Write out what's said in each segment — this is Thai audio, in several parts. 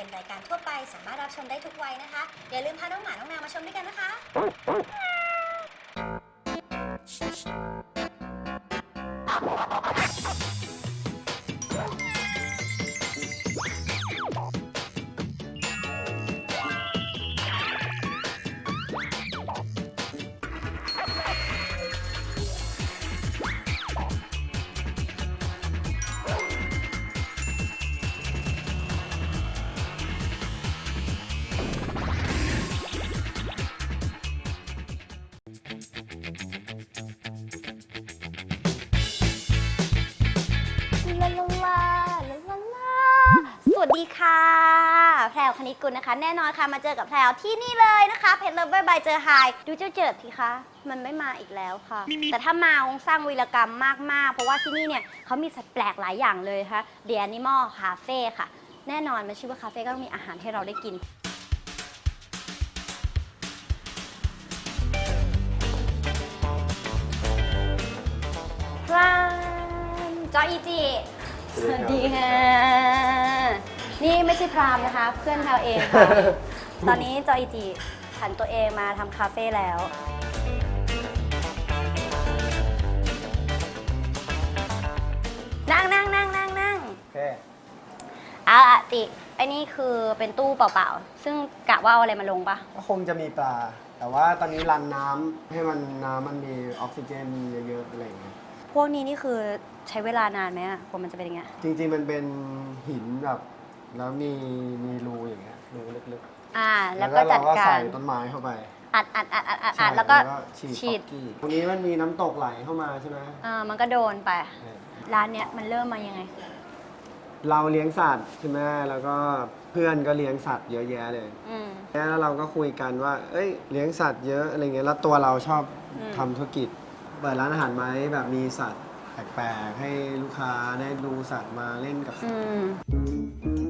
เป็นรายการทั่วไปสามารถรับชมได้ทุกวัยนะคะ อย่าลืมพาน้องหมาน้องแมวมาชมด้วยกันนะคะ ลคณิกุลนะคะ แน่นอนค่ะมาเจอกับแพลวที่นี่เลยนะคะเพจเลิฟบายเจอไฮดูเจ้าเจิดทีคะ มันไม่มาอีกแล้วค่ะ แต่ถ้ามาคงสร้างวีรกรรมมาก ๆ เพราะว่าที่นี่เนี่ยเขามีสัตว์แปลกหลายอย่างเลยค่ะเดียนิมอลคาเฟ่ค่ะ แน่นอนมันชื่อว่าคาเฟ่ก็ต้องมีอาหารให้เราได้กินจออีจีสวัสดีค่ะ นี่ไม่ใช่พรามนะคะ เพื่อนแราเองค่ะ ตอนนี้จอยจีผันตัวเองมาทำคาเฟ่แล้ว นั่งนั่งนั่งนั่งนั่งโอเคเอาอะติไอ้นี่คือเป็นตู้เปล่าๆ ซึ่งกะว่าเอาอะไรมาลงปะก็คงจะมีปลา แต่ว่าตอนนี้รันน้ำให้มันน้ำมันมีออกซิเจนเยอะๆอะไรอย่างเงี้ย พวกนี้นี่คือใช้เวลานานไหมอะกว่ามันจะเป็นอย่างเงี้ย จริงๆมันเป็นหินแบบ แล้วมีมีรูอย่างเงี้ยรูลึกอ่า ๆแล้วก็จัเราดก็กใส่ต้นไม้เข้าไปอัดอัดอัดอัดอัดอัดแล้วก็ฉีฉีดตรงนี้มันมีน้ำตกไหลเข้ามาใช่ไหมอ่ามันก็โดนไปร้านเนี้ยมันเริ่มมายังไง เราเลี้ยงสัตว์ใช่ไหมแล้วก็เพื่อนก็เลี้ยงสัตว์เยอะแยะเลยแล้วเราก็คุยกันว่า เอ้ย เลี้ยงสัตว์เยอะอะไรเงี้ย แล้วตัวเราชอบอืม ทำธุรกิจ เปิดร้านอาหารไหมแบบมีสัตว์แปลกๆให้ลูกค้าได้ดูสัตว์มาเล่นกับสัตว์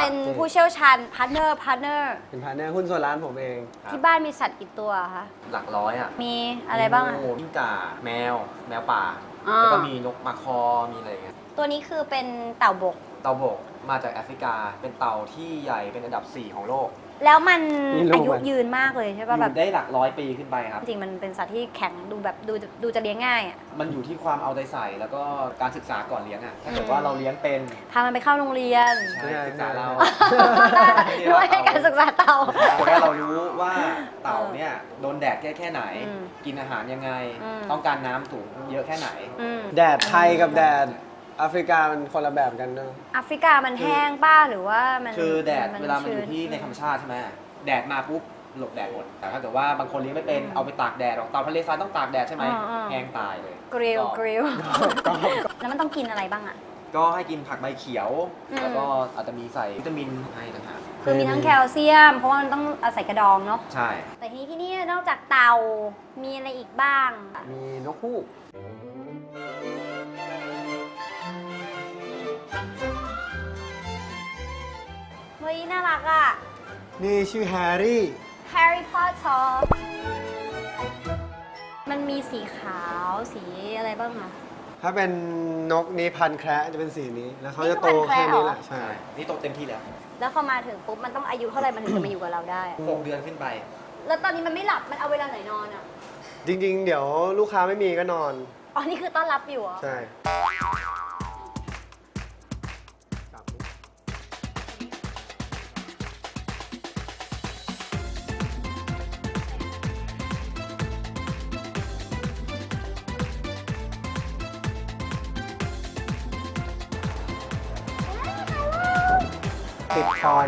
ป็นผู้เชี่ยวชาญพาร์เนอร์พาร์เนอร์เป็นพาร์ทเนอร์หุ้นส่วนร้านผมเองที่บ้านมีสัตว์กี่ตัวคะหลักร้อยอะมีอะไรบ้างอะโงูกิ้งก่าแมว แมวป่า อ่า แล้วก็มีนกมาคอมีอะไรอย่างเงี้ยตัวนี้คือเป็นเต่าบก เต่าบกมาจากแอฟริกาเป็นเต่าที่ใหญ่เป็นอันดับ 4 ของโลก แล้วมันมีลูกอายุมัน ยืนมากเลยใช่อป่ะแบยู่บได้หลักร้อยปีขึ้นไปครับ จริงๆมันเป็นสัตว์ที่แข็งดูแบบดูดูจะเลี้ยงง่ายอะมันอยู่ที่ความเอาใจใส่แล้วก็การศึกษาก่อนเลี้ยงอะถ้าเกิดอืมว่าเราเลี้ยงเป็นพามันไปเข้าโรงเรียนใช่ศึกษาเราด้วยการศึกษาเต่า เพราะว่าเรารู้ว่าเต่าเนี่ยโดนแดดแค่แค่ไหน อืมกินอาหารยังไง อืม ต้องการน้ำสูงเยอะแค่ไหน อืม แดดไทยกับแดด แอฟริกามันคนละแบบกันเนอะแอฟริกามันแห้งป้าหรือว่ามันคือแดดนเวลามันอยู่ชื้ที่ในธรรมชาติใช่ไหมแดดมาปุ๊บหลบแดดหมดแต่ถ้าเกิดว่าบางคนเลี้ยงไม่เป็นเอาไปตากแดดหรอกเต่าทะเลทรายต้องตากแดดใช่ไหมอ่าอ่าแห้งตายเลยกริลก็กริลแล้วมันต้องกินอะไรบ้างอะก็ให้กินผักใบเขียวอืมแล้วก็อาจจะมีใส่วิตามินให้ต่างหากคือมีทั้งแคลเซียม เพราะว่ามันต้องอาศัยกระดองเนาะใช่ แต่ทีนี้ที่นี่นอกจากเต่ามีอะไรอีกบ้าง มีนกฮูก เฮ้ยน่ารักอะ นี่ชื่อแฮร์รี่ Harry Potter มันมีสีขาวสีอะไรบ้างอะ ถ้าเป็นนกนี้พันธุ์แคระจะเป็นสีนี้ แล้วเขานี่จะคือโตพันธุ์แคระแค่นี้เหรอแหละใช่ใช่ นี่โตเต็มที่แล้วแล้วพอมาถึงปุ๊บมันต้องอายุเท่าไหร่มันถึงจะมาอยู่กับเราได้อะหกเดือนขึ้นไป แล้วตอนนี้มันไม่หลับมันเอาเวลาไหนนอนอะจริงๆ เดี๋ยวลูกค้าไม่มีก็นอน อ๋อนี่คือต้อนรับอยู่เหรอ ใช่ คอน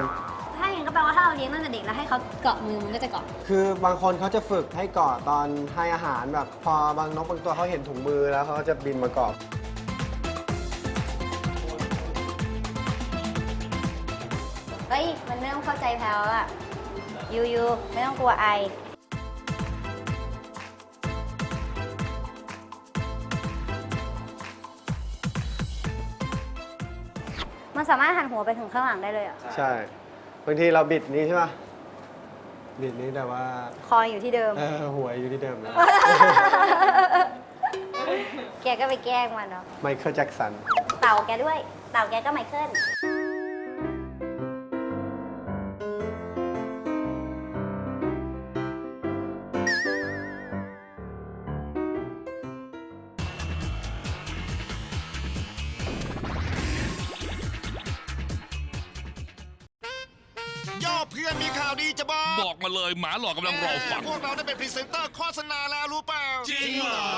ถ้าอย่างนั้นก็ก็แปลว่าถ้าเราเลี้ยงตั้งแต่เด็กแล้วให้เขาเกาะมือมันก็จะเกาะ คือบางคนเขาจะฝึกให้เกาะตอนให้อาหารแบบ พอบางนกบางตัวเขาเห็นถุงมือแล้วเขาก็จะบินมาเกาะเฮ้ย มันไม่ต้องเข้าใจแพลวอะยูยูไม่ต้องกลัวไอ มันสามารถหันหัวไปถึงข้างหลังได้เลยอะใช่ บางทีเราบิดนี้ใช่ป่ะ บิดนี้แต่ว่าคอยอยู่ที่เดิม เออหัวอยู่ที่เดิมนะ แกก็ไปแกล้งมันเนาะไมเคิลแจ็คสัน เต่าแกด้วย เต่าแกก็ไมเคิล เพื่อนมีข่าวดีจะบอกบอกมาเลยหมาหลอกกำลังรอฟัง พวกเราได้เป็นพรีเซนเตอร์โฆษณาแล้วรู้เปล่าจริงเหรอ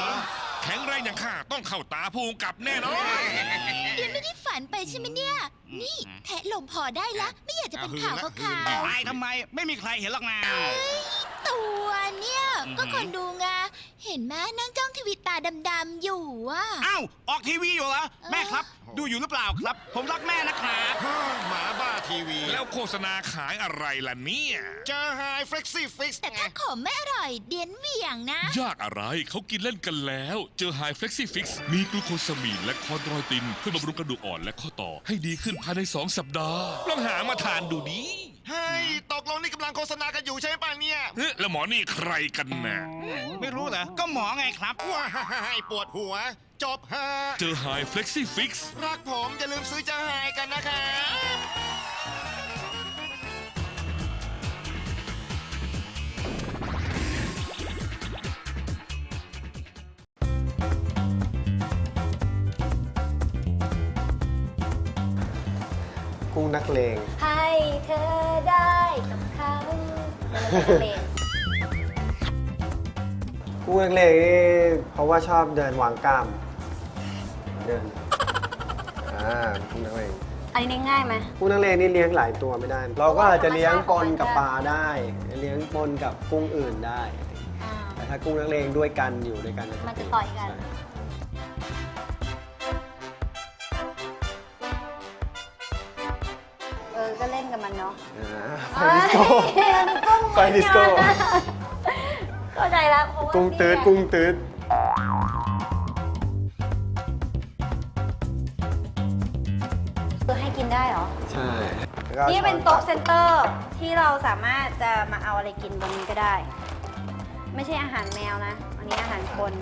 แข็งแรงอย่างข้าต้องเข้าตาภูมิกับแน่นอนเดียนไม่ได้ฝันไปใช่ไหมเนี่ย นี่แทะลมพอได้ละ ไม่อยากจะเป็นข่าวก็ข่าวตายทำไมไม่มีใครเห็นหรอกนะ ตัวเนี่ย ก็คนดูไง เห็นไหมนั่งจ้องทีวีตาดำๆอยู่อะ อ้าว ออกทีวีอยู่เหรอ แม่ครับ ดูอยู่หรือเปล่าครับ ผมรักแม่นะครับฮ่าหมาบ้าทีวี แล้วโฆษณาขายอะไรล่ะเนี่ย เจอไฮเฟล็กซี่ฟิกซ์แต่ถ้าขมไม่อร่อยเดียนเหวี่ยงนะ ยากอะไรเขากินเล่นกันแล้ว เจอไฮเฟล็กซี่ฟิกซ์มีกลูโคซามีนและคอนโดรอยตินเพื่อบำรุงกระดูกอ่อนและข้อต่อให้ดีขึ้นภายใน 2 สัปดาห์ ลองหามาทานดูดี เฮ้ยตกลงนี่กำลังโฆษณากันอยู่ใช่ป่ะเนี่ยเฮ้ยแล้วหมอนี่ใครกันน่ะไม่รู้เหรอ ก็หมอไงครับว้ายปวดหัว จบฮะเจอไฮเฟล็กซี่ฟิกซ์รักผมอย่าลืมซื้อเจอไฮกันนะคะกุ้งนักเลงใแล้วมันจะเป็นเพลงกุ้งนักเลงนี่เพราะว่าชอบเดินวางกล้าม เดิน อ่ากุ้งนักเลงอันนี้ง่ายไหมกุ้งนักเลงนี่เลี้ยงหลายตัวไม่ได้ เราก็อาจจะเลี้ยงปนกับปลาได้ เลี้ยงปนกับกุ้งอื่นได้อ่าแต่ถ้ากุ้งนักเลงด้วยกันอยู่ด้วยกันมันจะต่อยกันใช่เออ ก็เล่นกับมันเนาะ อ่าไปดิสโก้ เอ้ยกุ้ง ไปดิสโก้ เข้าใจแล้วเพราะว่ากุ้งตืดเนี่ยกุ้งตืดคือให้กินได้เหรอ ใช่แล้วก็นี่เป็นช้อโต๊ะตักเซ็นเตอร์ที่เราสามารถจะมาเอาอะไรกินบนนี้ก็ได้ ไม่ใช่อาหารแมวนะ อันนี้อาหารคน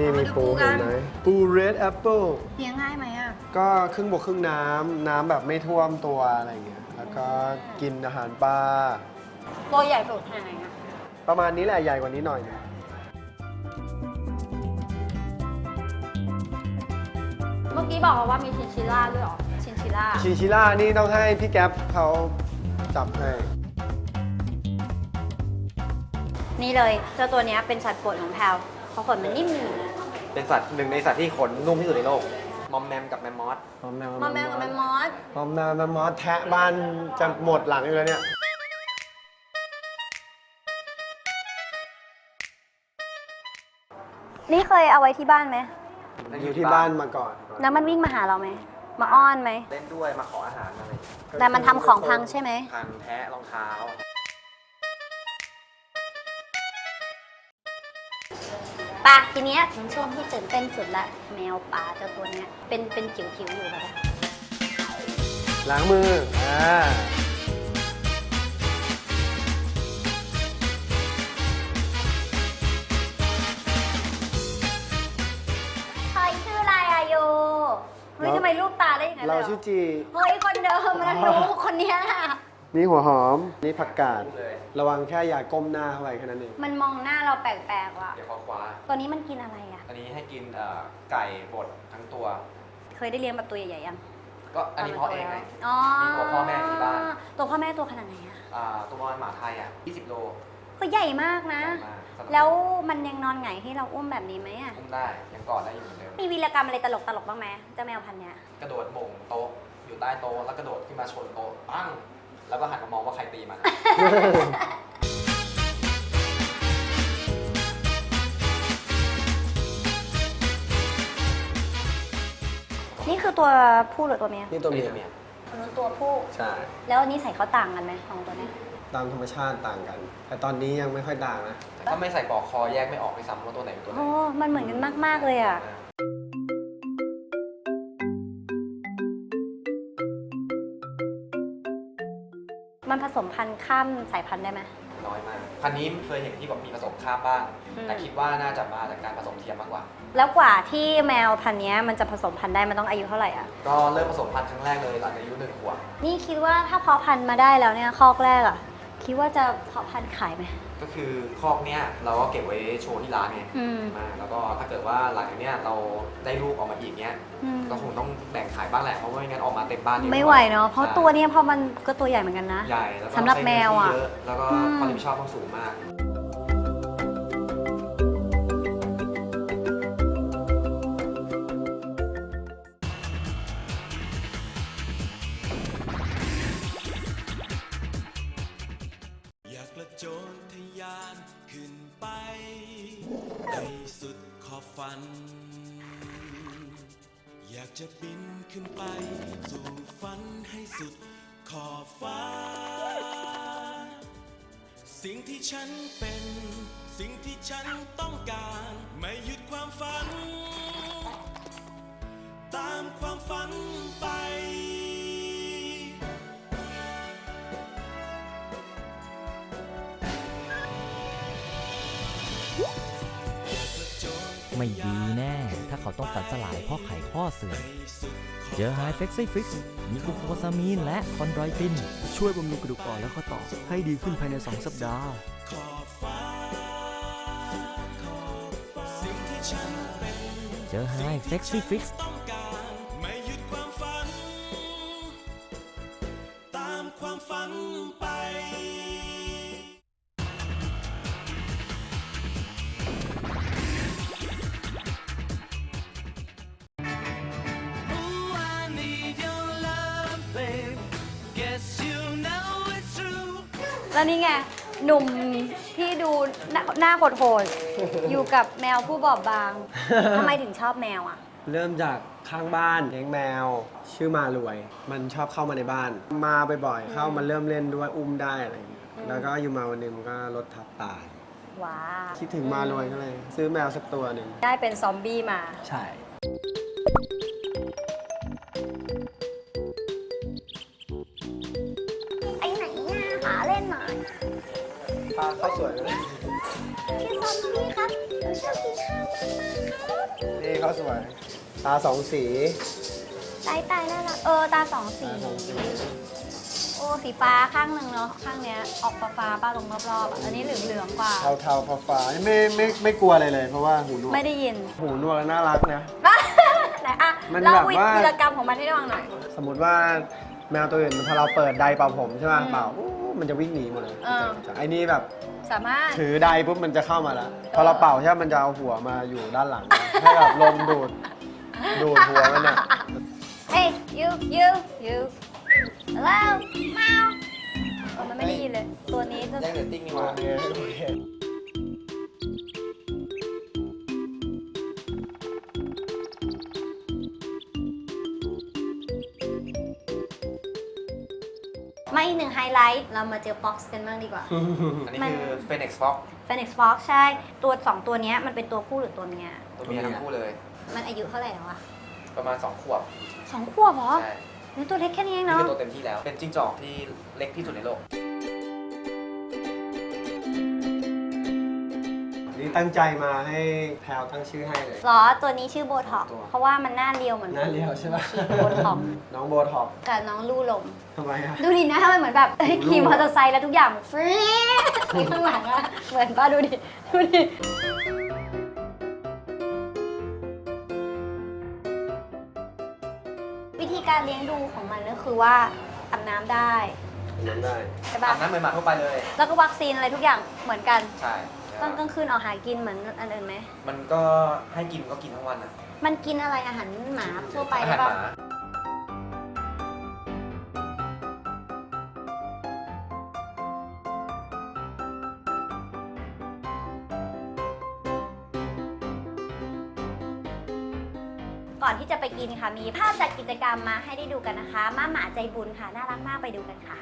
นี่มีปูมาดูปูกัเห็นนไหมปูเรดแอปเปิลเลี้ยงง่ายไหมอะ ก็ครึ่งบกครึ่งน้ำน้ำแบบไม่ท่วมตัวอะไรเงี้ย แล้วก็กินอาหารปลา ตัวใหญ่สุดขนาดไหนอะประมาณนี้แหละใหญ่กว่านี้หน่อยนึงเมื่อกี้บอกว่ามีชินชิล่าด้วยเหรอ ชินชิล่า ชินชิล่านี่ต้องให้พี่แก๊ปเขาจับให้นี่เลยเจ้าตัวเนี้ยเป็นสัตว์โปรดของแพลวเพราะขนมันนิ่ม เป็นสัตว์หนึ่งในสัตว์ที่ขนนุ่มที่สุดในโลก มอมแมมกับแมมมอสพร้อมแมวๆมาแมวกับแมมมอสพร้อมแมวแมมมอสแทะบ้านจะหมดหลังอยู่แล้วเนี่ย นี่เคยเอาไว้ที่บ้านไหม อยู่ที่บ้านมาก่อนแล้วมันวิ่งมาหาเราไหม มาอ้อนไหม เล่นด้วยมาขออาหารอะไรแต่มันทำของพังใช่ไหม พันแทะรองเท้า ปะทีเนี้ยถึงช่วงที่ตื่นเต้นสุดละแมวป่าเจ้าตัวเนี้ยเป็นเป็นจิ๋วๆอยู่แบบล้างมือ อ่าใครชื่ออะไรอะโยเฮ้ยเรา ทำไมรูปตาได้ยังไงเราเลยเหรชื่ออจี เฮ้ยคนเดิมนะหนูคนเนี้ย นี่หัวหอม นี่ผักกาดเลยระวังแค่อย่าก้มหน้าเข้าไปแค่นั้นเอง มันมองหน้าเราแปลกๆว่ะ เดี๋ยวขอคว้าตัวนี้มันกินอะไรอะอันนี้ให้กินเอ่อไก่บดทั้งตัว เคยได้เลี้ยงแบบตัวใหญ่ๆยังก็อันนี้เพาะเองไง อ๋อมีตัวพ่อแม่ที่บ้าน ตัวพ่อแม่ตัวขนาดไหนอะอ่าตัวประมาณหมาไทยอะ 20 โล ก็ใหญ่มากนะใหญ่มากสำหรับแล้วมันยังนอนไงให้เราอุ้มแบบนี้ไหมอะ อุ้มได้ ยังกอดได้อยู่เหมือนเดิม มีวีรกรรมอะไรตลกตลกๆบ้างไหมเจ้าแมวพันธุ์เนี้ย กระโดดโมงโต๊ะอยู่ใต้โต๊ะแล้วกระโดดขึ้นมาชนโต๊ะปั้ง แล้วก็หันมามองว่าใครตีมัน นี่คือตัวผู้หรือตัวเมียนี่ตัวเมียเมียอันนู้นตัวผู้ ใช่ แล้วนี่ใส่เขาต่างกันไหมของตัวเนี้ยตามธรรมชาติต่างกัน แต่ตอนนี้ยังไม่ค่อยต่างนะ ถ้าไม่ใส่ปลอกคอแยกไม่ออกด้วยซ้ำว่าตัวไหนเป็นตัวไหน โอ้มันเหมือนกันมาก ๆ เลยอะ มันผสมพันธุ์ข้ามสายพันธุ์ได้ไหม น้อยมาก พันนี้เคยเห็นที่แบบมีผสมข้ามบ้าง อืม แต่คิดว่าน่าจะมาจากการผสมเทียมมากกว่า แล้วกว่าที่แมวพันธุ์เนี้ยมันจะผสมพันธุ์ได้มันต้องอายุเท่าไหร่อะ ก็เริ่มผสมพันธุ์ครั้งแรกเลยหลังอายุหนึ่งขวบนี่คิดว่าถ้าเพาะพันธุ์มาได้แล้วเนี่ยคอกแรกอะ คิดว่าจะเพาะพันธุ์ขายไหม ก็คือคอกเนี้ยเราก็เก็บไว้โชว์ที่ร้านไงอืมมาแล้วก็ถ้าเกิดว่าหลังจากเนี้ยเราได้ลูกออกมาอีกเนี้ยอืมก็คงต้องแบ่งขายบ้างแหละเพราะว่าไม่งั้นออกมาเต็มบ้านอยู่ไม่ไหวเนาะ เพราะใช่ตัวเนี้ยพอมันก็ตัวใหญ่เหมือนกันนะ ใหญ่แล้วก็สำหรับใช้แมวอะเนื้ที่เยอะแล้วก็อืม ความรับผิดชอบต้องสูงมาก จะบินขึ้นไป สู่ฝันให้สุดขอบฟ้า สิ่งที่ฉันเป็น สิ่งที่ฉันต้องการ ไม่หยุดความฝัน ตามความฝันไปไม่ดีแน่ เขาต้องสันสลายเพราะไขข้อเสื่อม เจอไฮเฟกซี่ฟิกซ์มีกลูโคซามีนและคอนดรอยติน ช่วยบำรุงกระดูกอ่อนและข้อต่อให้ดีขึ้นภายใน 2 สัปดาห์ขอบฟ้าขอบฟ้าสิ่งที่ฉันเป็นเจอไฮเฟกซี่ฟิก แล้วนี่ไง หนุ่มที่ดูหน้าหน้าโหดๆอยู่กับแมวผู้บอบบาง ทำไมถึงชอบแมวอะ เริ่มจากข้างบ้านเลี้ยงแมว ชื่อมารวย มันชอบเข้ามาในบ้าน มาบ่อยๆเข้ามาเริ่มเล่นด้วยอุ้มได้อะไรอย่างเงี้ยแล้วก็อยู่มาวันหนึงมันก็รถทับตาย ว้าคิดถึงมารวยก็เลย ซื้อแมวสักตัวหนึ่งได้เป็นซอมบี้มา ใช่ นี่ข้าวสวย ตาสองสีตายตายน่ารักเออตาสองสี ตาสองสีโอ้สีฟ้าข้างหนึ่งเนาะข้างเนี้ยออกฟ้าฟ้าๆป้าตรงรอบๆอะอันนี้เหลืองเหลืองๆกว่า เทาเทาฟ้าฟ้าๆไม่ไม่ไม่กลัวอะไรเลยเพราะว่าหูหนวกไม่ได้ยิน หูหนวกแล้วน่ารักนะ ไหนอะมันเล่าแบบวิว่า ธีรกรรมของมันให้ฟังหน่อย สมมติว่าแมวตัวอื่นพอเราเปิดไดร์เป่าผมใช่ไหมอืมเป่าอู้ มันจะวิ่งหนีหมดเลยเออ ไอ้นี่แบบสามารถ ถือไดร์ปุ๊บมันจะเข้ามาแล้วพอเราเป่าใช่ไหมมันจะเอาหัวมาอยู่ด้านหลัง ให้แบบลมดูดดูดหัวมันอะเฮ้ย you you you hello แมวเออมันไม่ได้ยินเลย ตัวนี้จะแย่งเรตติ้งนี่หว่า ไม่หนึ่งไฮไลท์เรามาเจอ Fox กันบ้างดีกว่า อันนี้มันคือ Phoenix Fox Phoenix Fox ใช่ ตัวสองตัวเนี้ยมันเป็นตัวผู้หรือตัวเมียตัวเมียทั้งคู่เลย มันอายุเท่าไหร่แล้วอะประมาณ 2 ขวบสองขวบเหรอใช่นี่ตัวเล็กแค่นี้เองนี่เนาะคือตัวเต็มที่แล้ว เป็นจิ้งจอกที่เล็กที่สุดในโลก นี่ตั้งใจมาให้แพลวตั้งชื่อให้เลย หรอตัวนี้ชื่อโบท็อกตัวเพราะว่ามันหน้าเรียวเหมือนหน้าเรียวใช่ปะฉีดโบท็อกน้องโบท็อกกับน้องลู่ลม ทำไมอะ ดูดินะมันเหมือนแบบเอ้ยลู่ขี่มอเตอร์ไซค์แล้วทุกอย่างฟรีดข้างหลังอะเหมือนป้าดูดิ ดูดิ วิธีการเลี้ยงดูของมันก็คือว่าอาบน้ำได้ น้ำได้ ใช่อาปะบน้ำเหมือนหมาทั่วไปเลย แล้วก็วัคซีนอะไรทุกอย่างเหมือนกัน ใช่ใช่ ตอนกลางคืนออกหากินเหมือนอันอื่นไหม มันก็ให้กินก็กินทั้งวันอะมันกินอะไรอาหารหมาทั่วไปอาได้หารหปะมาก่อนที่จะไปกินค่ะ มีภาพจากกิจกรรมมาให้ได้ดูกันนะคะมาหมาใจบุญค่ะ น่ารักมากไปดูกันค่ะ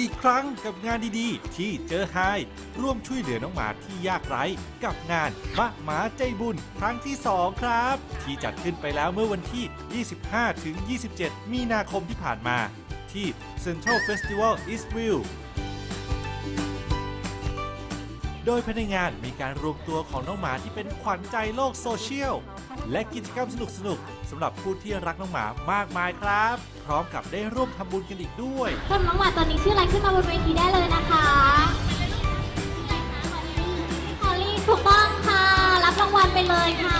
อีกครั้งกับงานดีๆ ที่เจอไฮร่วมช่วยเหลือน้องหมาที่ยากไร้กับงานมะหมาใจบุญครั้งที่ 2 ครับ ที่จัดขึ้นไปแล้วเมื่อวันที่ 25 ถึง 27 มีนาคมที่ผ่านมา ที่ Central Festival Eastville โดยภายในงานมีการรวมตัวของน้องหมาที่เป็นขวัญใจโลกโซเชียล และกิจกรรมสนุกๆสำหรับผู้ที่รักน้องหมามากมายครับ พร้อมกับได้ร่วมทำบุญกันอีกด้วยคนน้องหมาตัวนี้ชื่ออะไรขึ้นมาบนเวทีได้เลยนะคะคอลลี่ถูกต้องค่ะ รับรางวัลไปเลยค่ะนะคะ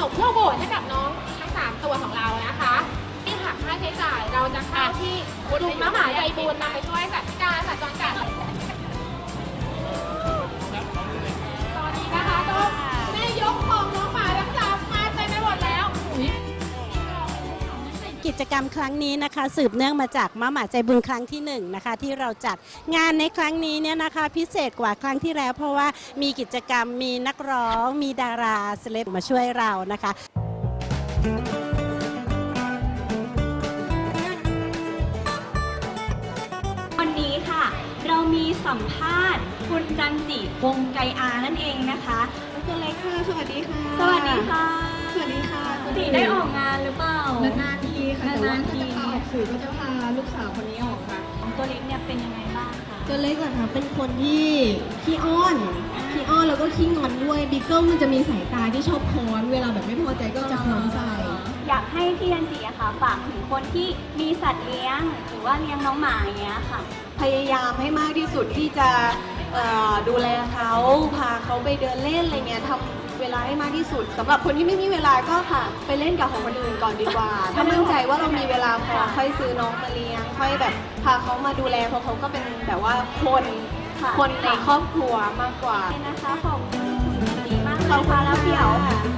นมเพื่อโบสถ์ให้กับน้องทั้งสามตัวของเรานะคะที่หักค่าใช้จ่ายเราจะเข้าที่กลุ่มมหาใจบุญนำไปช่วยจัดการสัตว์จรจัดตอนนี้นะคะก็แม่ยกของน้อง จกรรมครั้งนี้นะคะ สืบเนื่องมาจากมาหมาใจบุญครั้งที่หนึ่งนะคะที่เราจัดงานในครั้งนี้เนี่ยนะคะพิเศษกว่าครั้งที่แล้ว เพราะว่ามีกิจกรรมมีนักร้อง มีดาราเซเลบมาช่วยเรานะคะ วันนี้ค่ะ เรามีสัมภาษณ์ คุณจันจิวงไกอานั่นเองนะคะ ตัวเล็กค่ะ สวัสดีค่ะ สวัสดีค่ะสวัสดีค่ะตีได้ออกงานหรือเปล่า นานๆที ค่ะนานๆทีออกสื่อก็จะพาลูกสาวคนนี้ออกค่ะ ตัวเล็กเนี่ยเป็นยังไงบ้างคะตัวเล็กอะค่ะเป็นคนที่ขี้อ้อนขี้อ้อนแล้วก็ขี้งอนด้วยบิ๊กเกิลมันจะมีสายตาที่ชอบค้อนเวลาแบบไม่พอใจก็จะค้อนใส่อยากให้พี่จันจิอะค่ะฝากถึงคนที่มีสัตว์เลี้ยง หรือว่าเลี้ยงน้องหมาอย่างเงี้ยค่ะ พยายามให้มากที่สุดที่จะเอ่อดูแลเขาพาเขาไปเดินเล่นอะไรเงี้ยทำ เวลาให้มากที่สุดสำหรับคนที่ไม่มีเวลาก็ค่ะ ไปเล่นกับของคนอื่นก่อนดีกว่า ถ้ามั่นใจว่าเรามีเวลาพอค่อยซื้อน้องมาเลี้ยง ค่อยแบบพาเขามาดูแลเพราะเขาก็เป็นแบบว่าคนค่ะ คนในครอบครัวมากกว่า นะคะขอบคุณดีมากเลยค่ะแล้วเดี๋ยวที่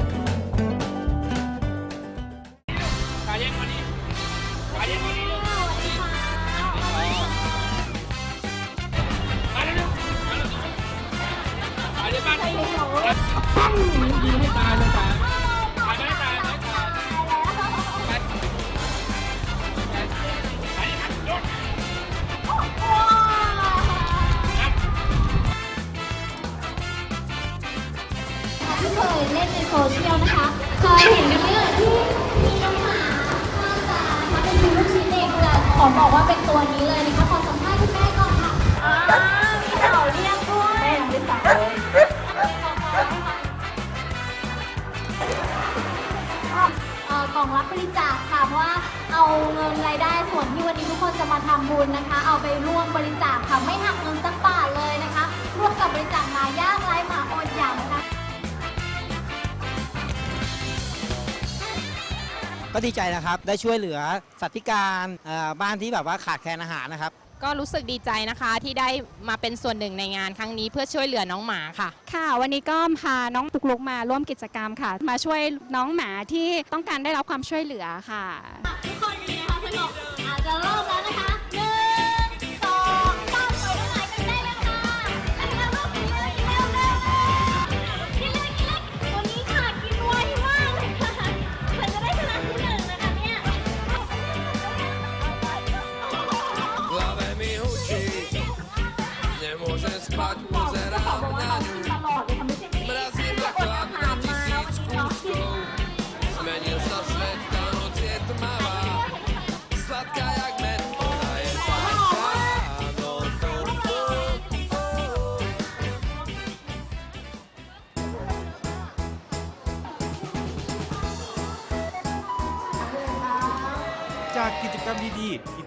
จาคค่ะ เพราะว่าเอาเงินรายได้ส่วนที่วันนี้ทุกคนจะมาทำบุญนะคะ เอาไปร่วมบริจาคค่ะ ไม่หักเงินสักบาทเลยนะคะ ร่วมกับบริจาคมายากไร้หมาอดอยากนะคะก็ดีใจนะครับ ได้ช่วยเหลือสัตว์พิการบ้านที่แบบว่าขาดแคลนอาหารนะครับ ก็รู้สึกดีใจนะคะที่ได้มาเป็นส่วนหนึ่งในงานครั้งนี้เพื่อช่วยเหลือน้องหมาค่ะ ค่ะวันนี้ก็พาน้องตุกลุกมาร่วมกิจกรรมค่ะ มาช่วยน้องหมาที่ต้องการได้รับความช่วยเหลือค่ะทุกคนดีนะคะ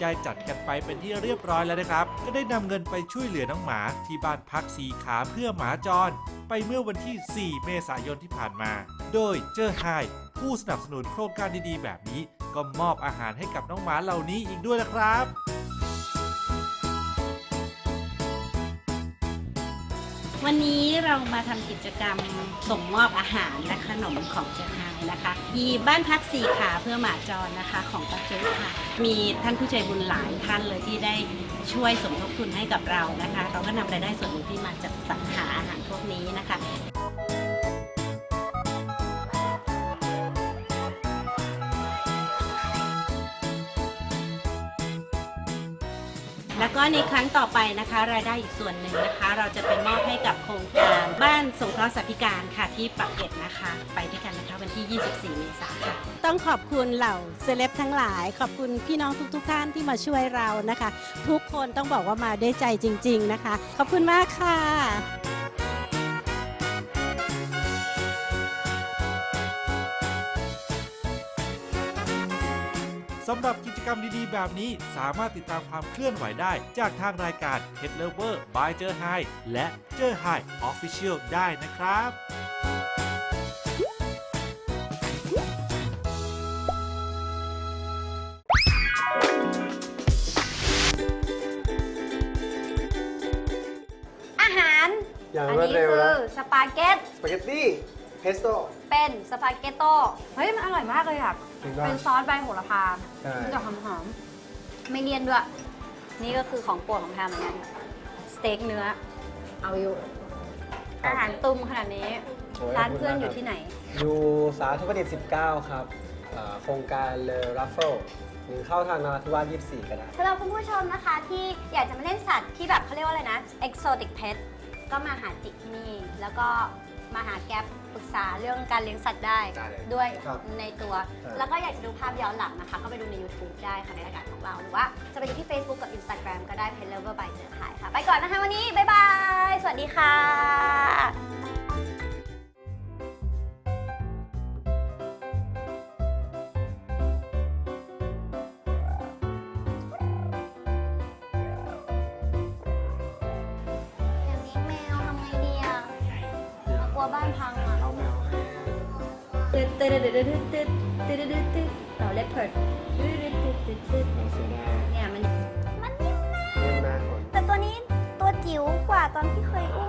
ได้จัดกันไปเป็นที่เรียบร้อยแล้วนะครับ ก็ได้นำเงินไปช่วยเหลือน้องหมาที่บ้านพักสีขาเพื่อหมาจร ไปเมื่อวันที่ 4 เมษายนที่ผ่านมา โดยเจอไฮผู้สนับสนุนโครงการดีๆ แบบนี้ ก็มอบอาหารให้กับน้องหมาเหล่านี้อีกด้วยนะครับ วันนี้เรามาทำกิจกรรมส่งมอบอาหารและขนมของเจ้าฮายนะคะที่บ้านพักสี่ขาเพื่อหมาจรนะคะของประเจ๊ค่ะ มีท่านผู้ใจบุญหลายท่านเลยที่ได้ช่วยสมทบทุนให้กับเรานะคะ เราก็นำรายได้ส่วนหนึ่งที่มาจากสรรหาอาหารพวกนี้นะคะ ก็ในครั้งต่อไปนะคะ รายได้อีกส่วนหนึ่งนะคะ เราจะไปมอบให้กับโครงการบ้านสงเคราะห์สัตว์พิการค่ะที่ปักเกร็ดนะคะ ไปด้วยกันนะคะวันที่ 24 เมษายนค่ะ ต้องขอบคุณเหล่าเซเลบทั้งหลาย ขอบคุณพี่น้องทุก ๆ ท่านที่มาช่วยเรานะคะ ทุกคนต้องบอกว่ามาด้วยใจจริง ๆ นะคะ ขอบคุณมากค่ะ สำหรับกิจกรรมดีๆ แบบนี้สามารถติดตามความเคลื่อนไหวได้ จากทางรายการ Pet Lover by เจอไฮและเจอไฮ Official ได้นะครับอาหารอย่างอัรวดนี้เร็วคืนะอสปาเกตสปาเกตตี้ เพสโต้เป็นสปาเกตโต้เฮ้ย มันอร่อยมากเลยอะจริงป่ะเป็นซอสใบโหระพาใช่ มันจะหอมๆ ไม่เลี่ยนด้วย นี่ก็คือของโปรดของแพรเหมือนกัน สเต็กเนื้อ เอาอยู่ อาหารตุ้มขนาดนี้ โอ้ยร้านขอบคุณเพื่อนมากอยู่ที่ไหน อยู่สาธุประดิษฐ์19 ครับอ่าโครงการเลอรัฟเฟิลหรือเข้าทางนราธิวาส24 ก็ได้ สำหรับคุณผู้ชมนะคะที่อยากจะมาเล่นสัตว์ที่แบบเขาเรียกว่าอะไรนะ exotic pet ก็มาหาจิกที่นี่ แล้วก็มาหาแก๊ปปรึกษาเรื่องการเลี้ยงสัตว์ได้ได้เลยด้วยครับในตัว ครับ แล้วก็อยากจะดูภาพย้อนหลังนะคะ ก็ไปดูใน YouTube ได้ค่ะในรายการของเรา หรือว่าจะไปดูที่ Facebook กับ Instagram ก็ได้ Pet Lover by เจอขายค่ะ ไปก่อนนะคะวันนี้ บ๊ายบาย สวัสดีค่ะอย่างนี้แมวทำไงดีอะเรากลัวบ้านพังอะเอาแมว เตดเตดเตดเตดเตดเล่อเเพิร์ดเราเสีดเนี่ยมัน มันนิ่มมากแต่ตัวนี้ตัวจิ๋วกว่าตอนที่เคยอุ้ม